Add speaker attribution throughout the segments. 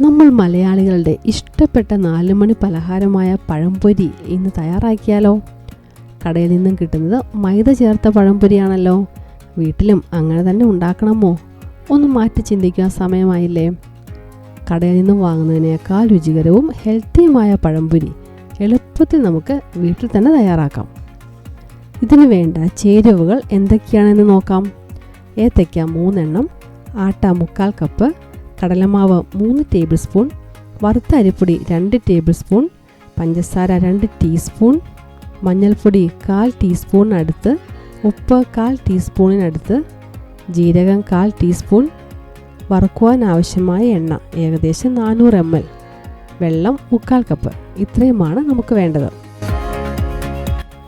Speaker 1: നമ്മൾ മലയാളികളുടെ ഇഷ്ടപ്പെട്ട നാലുമണി പലഹാരമായ പഴംപൊരി ഇന്ന് തയ്യാറാക്കിയാലോ? കടയിൽ നിന്നും കിട്ടുന്നത് മൈദ ചേർത്ത പഴംപൊരിയാണല്ലോ. വീട്ടിലും അങ്ങനെ തന്നെ ഉണ്ടാക്കണമോ? ഒന്ന് മാറ്റി ചിന്തിക്കാൻ സമയമായില്ലേ? കടയിൽ നിന്നും വാങ്ങുന്നതിനേക്കാൾ രുചികരവും ഹെൽത്തിയുമായ പഴംപൊരി എളുപ്പത്തിൽ നമുക്ക് വീട്ടിൽ തന്നെ തയ്യാറാക്കാം. ഇതിനു വേണ്ട ചേരുവകൾ എന്തൊക്കെയാണെന്ന് നോക്കാം. ഏത്തയ്ക്ക മൂന്നെണ്ണം ആട്ട മുക്കാൽ കപ്പ് കടലമാവ് മൂന്ന് ടേബിൾ സ്പൂൺ വറുത്ത അരിപ്പൊടി രണ്ട് ടേബിൾ സ്പൂൺ പഞ്ചസാര രണ്ട് ടീസ്പൂൺ മഞ്ഞൾപ്പൊടി കാൽ ടീസ്പൂണിനടുത്ത് ഉപ്പ് കാൽ ടീസ്പൂണിനടുത്ത് ജീരകം കാൽ ടീസ്പൂൺ വറുക്കുവാൻ ആവശ്യമായ എണ്ണ ഏകദേശം നാനൂറ് എം എൽ വെള്ളം മുക്കാൽ കപ്പ് ഇത്രയുമാണ് നമുക്ക് വേണ്ടത്.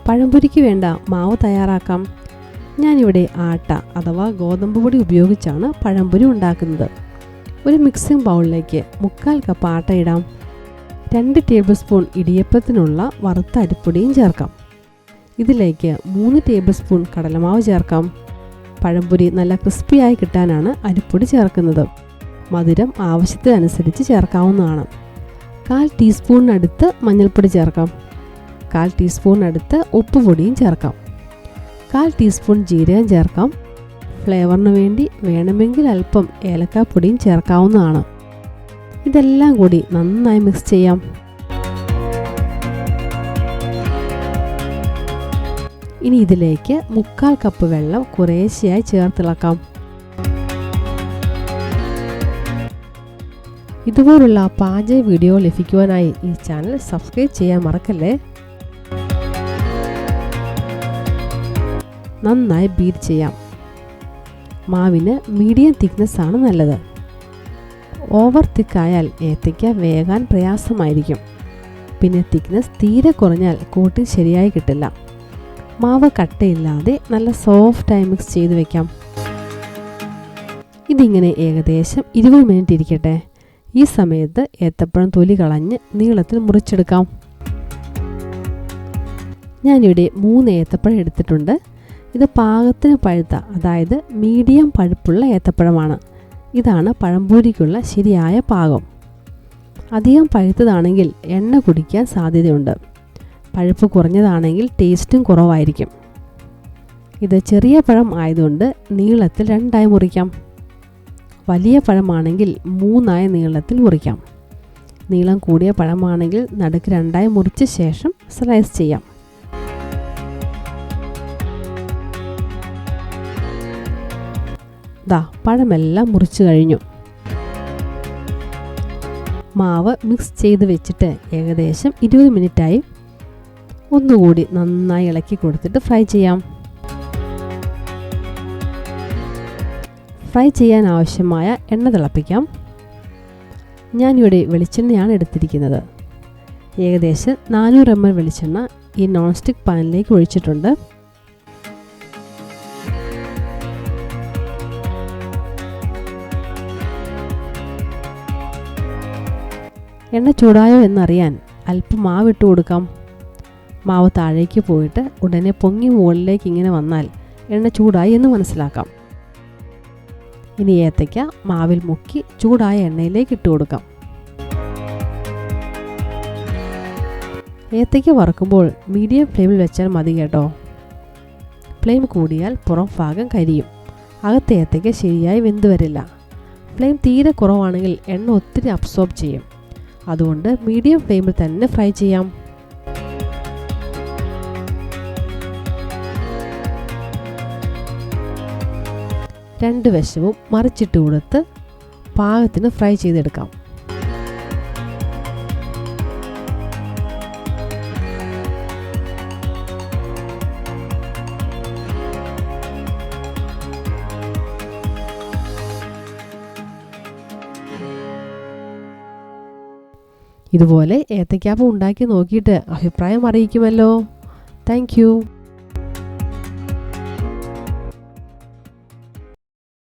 Speaker 1: പഴംപൊരിക്ക് വേണ്ട മാവ് തയ്യാറാക്കാം. ഞാനിവിടെ ആട്ട അഥവാ ഗോതമ്പ് പൊടി ഉപയോഗിച്ചാണ് പഴംപൊരി ഉണ്ടാക്കുന്നത്. ഒരു മിക്സിംഗ് ബൗളിലേക്ക് മുക്കാൽ കപ്പ് ആട്ട ഇടാം. രണ്ട് ടേബിൾ സ്പൂൺ ഇടിയപ്പത്തിനുള്ള വറുത്ത അരിപ്പൊടിയും ചേർക്കാം. ഇതിലേക്ക് മൂന്ന് ടേബിൾ സ്പൂൺ കടലമാവ് ചേർക്കാം. പഴംപൊരി നല്ല ക്രിസ്പിയായി കിട്ടാനാണ് അരിപ്പൊടി ചേർക്കുന്നത്. മധുരം ആവശ്യത്തിനനുസരിച്ച് ചേർക്കാവുന്നതാണ്. കാൽ ടീസ്പൂണിനടുത്ത് മഞ്ഞൾപ്പൊടി ചേർക്കാം. കാൽ ടീസ്പൂണിനടുത്ത് ഉപ്പ് പൊടിയും ചേർക്കാം. കാൽ ടീസ്പൂൺ ജീരകം ചേർക്കാം. ഫ്ലേവറിന് വേണ്ടി വേണമെങ്കിൽ അല്പം ഏലക്കാപ്പൊടിയും ചേർക്കാവുന്നതാണ്. ഇതെല്ലാം കൂടി നന്നായി മിക്സ് ചെയ്യാം. ഇനി ഇതിലേക്ക് മുക്കാൽ കപ്പ് വെള്ളം കുറേശ്ശെയായി ചേർത്തിളക്കാം. ഇതുപോലുള്ള പാചക വീഡിയോ ലഭിക്കുവാനായി ഈ ചാനൽ സബ്സ്ക്രൈബ് ചെയ്യാൻ മറക്കല്ലേ? നന്നായി ബീറ്റ് ചെയ്യാം. മാവിന് മീഡിയം തിക്നെസ് ആണ് നല്ലത്. ഓവർ തിക്കായാൽ ഏത്തയ്ക്ക വേകാൻ പ്രയാസമായിരിക്കും. പിന്നെ തിക്നെസ് തീരെ കുറഞ്ഞാൽ കൂട്ടിൽ ശരിയായി കിട്ടില്ല. മാവ് കട്ടയില്ലാതെ നല്ല സോഫ്റ്റായി മിക്സ് ചെയ്ത് വെക്കാം. ഇതിങ്ങനെ ഏകദേശം ഇരുപത് മിനിറ്റ് ഇരിക്കട്ടെ. ഈ സമയത്ത് ഏത്തപ്പഴം തൊലി കളഞ്ഞ് നീളത്തിൽ മുറിച്ചെടുക്കാം. ഞാനിവിടെ മൂന്ന് ഏത്തപ്പഴം എടുത്തിട്ടുണ്ട്. ഇത് പാകത്തിന് പഴുത്ത അതായത് മീഡിയം പഴുപ്പുള്ള ഏത്തപ്പഴമാണ്. ഇതാണ് പഴംപൂരിക്കുള്ള ശരിയായ പാകം. അധികം പഴുത്തതാണെങ്കിൽ എണ്ണ കുടിക്കാൻ സാധ്യതയുണ്ട്. പഴുപ്പ് കുറഞ്ഞതാണെങ്കിൽ ടേസ്റ്റും കുറവായിരിക്കും. ഇത് ചെറിയ പഴം ആയതുകൊണ്ട് നീളത്തിൽ രണ്ടായി മുറിക്കാം. വലിയ പഴമാണെങ്കിൽ മൂന്നായി നീളത്തിൽ മുറിക്കാം. നീളം കൂടിയ പഴമാണെങ്കിൽ നടുക്ക് രണ്ടായി മുറിച്ച ശേഷം സ്ലൈസ് ചെയ്യാം. ദാ പഴമെല്ലാം മുറിച്ച് കഴിഞ്ഞു. മാവ് മിക്സ് ചെയ്ത് വെച്ചിട്ട് ഏകദേശം ഇരുപത് മിനിറ്റായി. ഒന്നുകൂടി നന്നായി ഇളക്കി കൊടുത്തിട്ട് ഫ്രൈ ചെയ്യാം. ഫ്രൈ ചെയ്യാൻ ആവശ്യമായ എണ്ണ തിളപ്പിക്കാം. ഞാനിവിടെ വെളിച്ചെണ്ണയാണ് എടുത്തിരിക്കുന്നത്. ഏകദേശം നാനൂറ് എം എൽ വെളിച്ചെണ്ണ ഈ നോൺ സ്റ്റിക്ക് പാനിലേക്ക് ഒഴിച്ചിട്ടുണ്ട്. എണ്ണ ചൂടായോ എന്നറിയാൻ അല്പം മാവ് ഇട്ട് കൊടുക്കാം. മാവ് താഴേക്ക് പോയിട്ട് ഉടനെ പൊങ്ങി മുകളിലേക്ക് ഇങ്ങനെ വന്നാൽ എണ്ണ ചൂടായി എന്ന് മനസ്സിലാക്കാം. ഇനി ഏത്തയ്ക്ക മാവിൽ മുക്കി ചൂടായ എണ്ണയിലേക്ക് ഇട്ട് കൊടുക്കാം. ഏത്തയ്ക്ക വറുക്കുമ്പോൾ മീഡിയം ഫ്ലെയിമിൽ വെച്ചാൽ മതി കേട്ടോ. ഫ്ലെയിം കൂടിയാൽ പുറം ഭാഗം കരിയും. അകത്തെ ഏത്തയ്ക്ക ശരിയായി വെന്ത് വരില്ല. ഫ്ലെയിം തീരെ കുറവാണെങ്കിൽ എണ്ണ ഒത്തിരി അബ്സോർബ് ചെയ്യും. അതുകൊണ്ട് മീഡിയം ഫ്ലെയിമിൽ തന്നെ ഫ്രൈ ചെയ്യാം. രണ്ട് വശവും മറിച്ചിട്ട് കൊടുത്ത് പാകത്തിന് ഫ്രൈ ചെയ്തെടുക്കാം. ഇതുപോലെ ഏത്തയ്ക്കാപ്പം ഉണ്ടാക്കി നോക്കിയിട്ട് അഭിപ്രായം അറിയിക്കുമല്ലോ. താങ്ക്